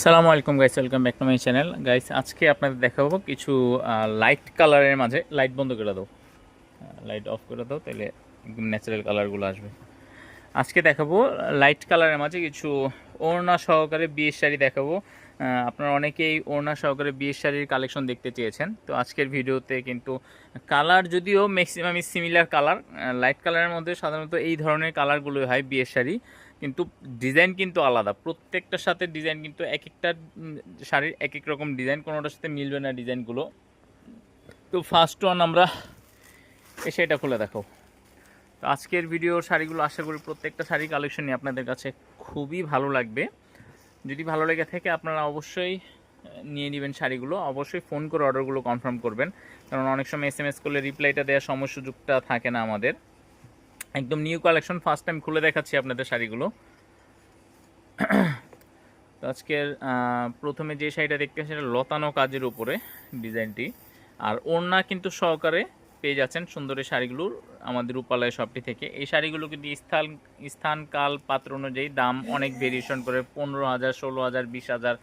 সালামু আলাইকুম guys welcome back to my channel guys আজকে আপনাদের দেখাবো কিছু লাইট কালারের মাঝে লাইট বন্ধ করে দাও। লাইট অফ করে দাও, তাহলে একদম ন্যাচারাল কালারগুলো আসবে। আজকে দেখাবো লাইট কালারের মাঝে কিছু ওড়না সহকারে বিয়ের শাড়ি দেখাবো। আপনারা অনেকেই ওড়না সহকারে বিয়ের শাড়ির কালেকশন দেখতে চেয়েছেন। তো আজকের ভিডিওতে কিন্তু কালার যদিও ম্যাক্সিমামই সিমিলার কালার লাইট কালারের মধ্যে সাধারণত এই ধরনের কালারগুলোই হয় বিয়ের শাড়ি। কিন্তু ডিজাইন কিন্তু আলাদা। প্রত্যেকটার সাথে ডিজাইন কিন্তু এক একটা শাড়ির এক এক রকম ডিজাইন কোনোটার সাথে মিলবে না ডিজাইনগুলো তো ফার্স্ট ওয়ান আমরা এসে এটা খুলে দেখো। তো আজকের ভিডিও শাড়িগুলো আশা করি প্রত্যেকটা শাড়ি কালেকশনই আপনাদের কাছে খুবই ভালো লাগবে। যদি ভালো লেগে থাকে, আপনারা অবশ্যই নিয়ে নেবেন শাড়িগুলো। অবশ্যই ফোন করে অর্ডারগুলো কনফার্ম করবেন। কারণ অনেক সময় এস এম এস করলে রিপ্লাইটা দেওয়ার সময় সুযোগটা থাকে না আমাদের। একদম নিউ কালেকশন ফার্স্ট টাইম খুলে দেখাচ্ছি আপনাদের শাড়িগুলো। তো আজকের প্রথমে যে শাড়িটা দেখতে সেটা লতানো কাজের উপরে ডিজাইনটি। আর ওড়না কিন্তু সহকারে পেয়ে যাচ্ছেন সুন্দর এই শাড়িগুলোর আমাদের রূপালয় শপটি থেকে। এই শাড়িগুলো কিন্তু স্থান স্থান, কাল, পাত্র অনুযায়ী দাম অনেক ভেরিয়েশন করে, পনেরো হাজার, ষোলো হাজার, বিশ হাজার।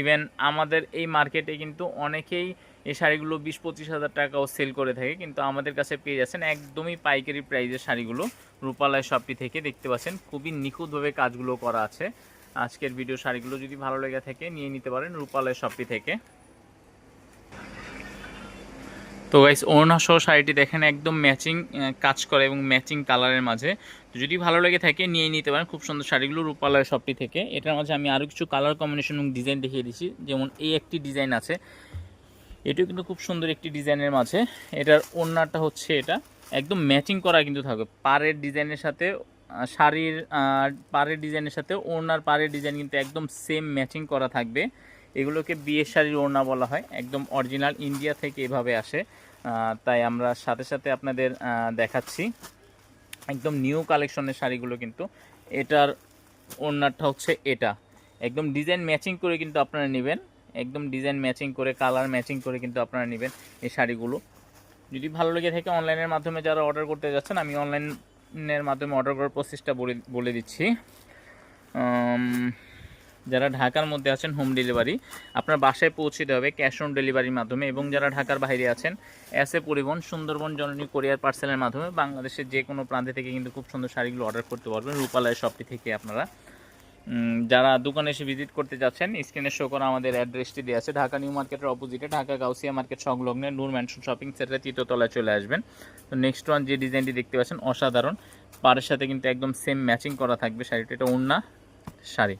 ইভেন আমাদের এই মার্কেটে কিন্তু অনেকেই এই শাড়িগুলো বিশ, পঁচিশ হাজার টাকাও সেল করে থাকে, কিন্তু আমাদের কাছে পেয়ে যাচ্ছেন একদমই পাইকারি প্রাইজের শাড়িগুলো রূপালয় শপটি থেকে দেখতে পাচ্ছেন। খুবই নিখুঁতভাবে কাজগুলো করা আছে। আজকের ভিডিও শাড়িগুলো যদি ভালো লেগে থাকে, নিয়ে নিতে পারেন রূপালয় শপটি থেকে। তো গাইস ওড়না সহ শাড়িটি দেখেন একদম ম্যাচিং কাজ করে এবং ম্যাচিং কালারের মাঝে। তো যদি ভালো লেগে থাকে, নিয়ে নিতে পারেন। খুব সুন্দর শাড়িগুলো রূপালয় শপটি থেকে। এটার মাঝে আমি আরও কিছু কালার কম্বিনেশন এবং ডিজাইন দেখিয়ে দিচ্ছি। যেমন এই একটি ডিজাইন আছে। এটিও কিন্তু খুব সুন্দর একটি ডিজাইনের মাঝে। এটার ওড়নাটা হচ্ছে এটা। একদম ম্যাচিং করা কিন্তু থাকবে। পাড়ের ডিজাইনের সাথে শাড়ির পাড়ের ডিজাইনের সাথে, ওড়নার পাড়ের ডিজাইন কিন্তু একদম সেম ম্যাচিং করা থাকবে। এগুলোকে বিয়ের শাড়ির ওড়না বলা হয়। একদম অরিজিনাল ইন্ডিয়া থেকে এভাবে আসে। তাই আমরা সাথে সাথে আপনাদের দেখাচ্ছি। একদম নিউ কালেকশনের শাড়িগুলো কিন্তু। এটার ওড়নাটা হচ্ছে এটা। একদম ডিজাইন ম্যাচিং করে কিন্তু আপনারা নেবেন। একদম ডিজাইন ম্যাচিং করে কালার ম্যাচিং করে কিন্তু আপনারা নেবেন এই শাড়িগুলো। যদি ভালো লেগে থাকে অনলাইনের মাধ্যমে যারা অর্ডার করতে যাচ্ছেন, আমি অনলাইনের মাধ্যমে অর্ডার করার প্রসেসটা বলে বলে দিচ্ছি। যারা ঢাকার মধ্যে আছেন হোম ডেলিভারি আপনার বাসায় পৌঁছে দেওয়া হবে ক্যাশ অন ডেলিভারির মাধ্যমে এবং যারা ঢাকার বাইরে আছেন এসে পরিবহন সুন্দরবন জননী কোরিয়ার পার্সেলের মাধ্যমে বাংলাদেশের যে কোনো প্রান্তে থেকে কিন্তু খুব সুন্দর শাড়িগুলো অর্ডার করতে পারবেন। রূপালয় শপটি থেকে আপনারা। যারা দোকানে এসে ভিজিট করতে যাচ্ছেন স্ক্রিনে শো করা আমাদের অ্যাড্রেসটি দেওয়া আছে। ঢাকা নিউ মার্কেটের অপোজিটে ঢাকা গাউসিয়া মার্কেট সংলগ্নে নূর ম্যানশন শপিং সেন্টারের তৃতীয়তলায় চলে আসবেন। তো নেক্সট ওয়ান যে ডিজাইনটি দেখতে পাচ্ছেন, অসাধারণ। পাড়ের সাথে কিন্তু একদম সেম ম্যাচিং করা থাকবে শাড়িটা। এটা ওড়না শাড়ি।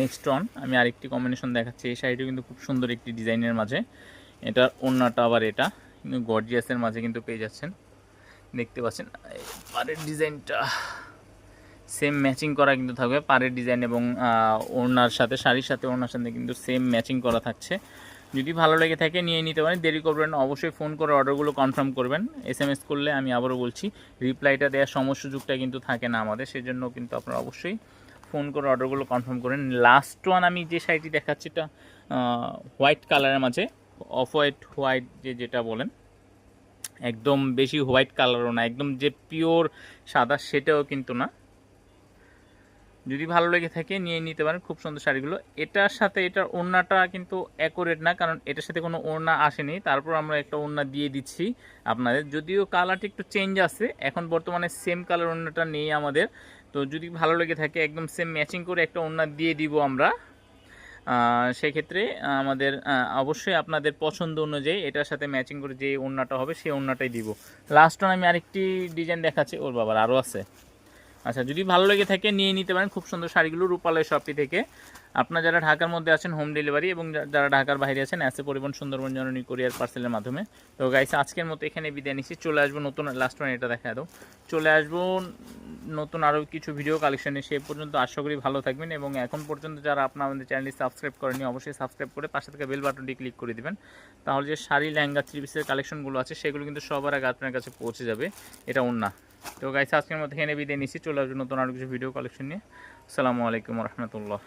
নেক্সট ওয়ান আমি আরেকটি কম্বিনেশন দেখাচ্ছি। এই শাড়িটি কিন্তু খুব সুন্দর একটি ডিজাইনের মাঝে। এটার ওড়নাটা আবার এটা, কিন্তু গর্জিয়াসের মাঝে কিন্তু পেয়ে যাচ্ছেন। দেখতে পাচ্ছেন, পাড়ের ডিজাইনটা সেম ম্যাচিং করা কিন্তু থাকবে। পাড়ের ডিজাইন এবং ওড়নার সাথে, শাড়ির সাথে ওড়নার সাথে কিন্তু সেম ম্যাচিং করা থাকছে। যদি ভালো লেগে থাকে, নিয়ে নিতে পারেন। দেরি করবেন অবশ্যই ফোন করে অর্ডারগুলো কনফার্ম করবেন। এস এম এস করলে আমি আবারও বলছি রিপ্লাইটা দেওয়ার সময় সুযোগটা কিন্তু থাকে না আমাদের, সেজন্য কিন্তু আপনারা অবশ্যই ফোন করে অর্ডারগুলো কনফার্ম করেন লাস্ট ওয়ান আমি যে শাড়িটি দেখাচ্ছি এটা হোয়াইট কালারের মাঝে অফ হোয়াইট হোয়াইট যে যেটা বলেন, একদম বেশি হোয়াইট কালারও না, একদম যে পিওর সাদা সেটাও কিন্তু না। যদি ভালো লেগে থাকে নিয়ে নিতে পারেন, খুব সুন্দর শাড়িগুলো। এটার সাথে এটার ওড়নাটা কিন্তু অ্যাকোরেট না, কারণ এটার সাথে কোনো ওড়না আসেনি। তারপর আমরা একটা ওড়না দিয়ে দিচ্ছি আপনাদের। যদিও কালারটা একটু চেঞ্জ আছে, এখন বর্তমানে সেম কালার ওড়নাটা নেই আমাদের। তো যদি ভালো লেগে থাকে, একদম সেম ম্যাচিং করে একটা ওড়না দিয়ে দিব আমরা। সেক্ষেত্রে আমাদের অবশ্যই আপনাদের পছন্দ অনুযায়ী এটার সাথে ম্যাচিং করে যে ওড়নাটা হবে, সেই ওড়নাটাই দিব। লাস্ট আমি আরেকটি ডিজাইন দেখাচ্ছি। ওর বাবার আরও আছে। আচ্ছা যদি ভালো লেগে থাকে, নিয়ে নিতে পারেন। খুব সুন্দর শাড়িগুলো রূপালয় শপটি থেকে। আপনারা যারা ঢাকার মধ্যে আছেন হোম ডেলিভারি এবং যারা ঢাকার বাইরে আছেন অ্যাসে পরিবহন সুন্দরবন জননী কোরিয়ার পার্সেলের মাধ্যমে। তো গাইস আজকের মতো এখানে বিদায় নিচ্ছি। চলে আসব নতুন লাস্ট ওয়ান এটা দেখা দাও। চলে আসব নতুন আরও কিছু ভিডিও কালেকশনে সে পর্যন্ত আশা করি ভালো থাকবেন এবং এখন পর্যন্ত যারা আপনার আমাদের চ্যানেলটি সাবস্ক্রাইব করেনি অবশ্যই সাবস্ক্রাইব করে পাশে থেকে বেল বাটনটি ক্লিক করে দিবেন। তাহলে যে শাড়ি, লেহেঙ্গা থ্রি পিসের কালেকশনগুলো আছে, সেগুলো কিন্তু সবার আগে আপনার কাছে পৌঁছে যাবে। এটা অন্য তো গাইস আজকের মতো এখানে বিদায় নিচ্ছি। চলে আসব নতুন আরও কিছু ভিডিও কালেকশন নিয়ে। আসসালামু আলাইকুম রহমতুল্লাহ।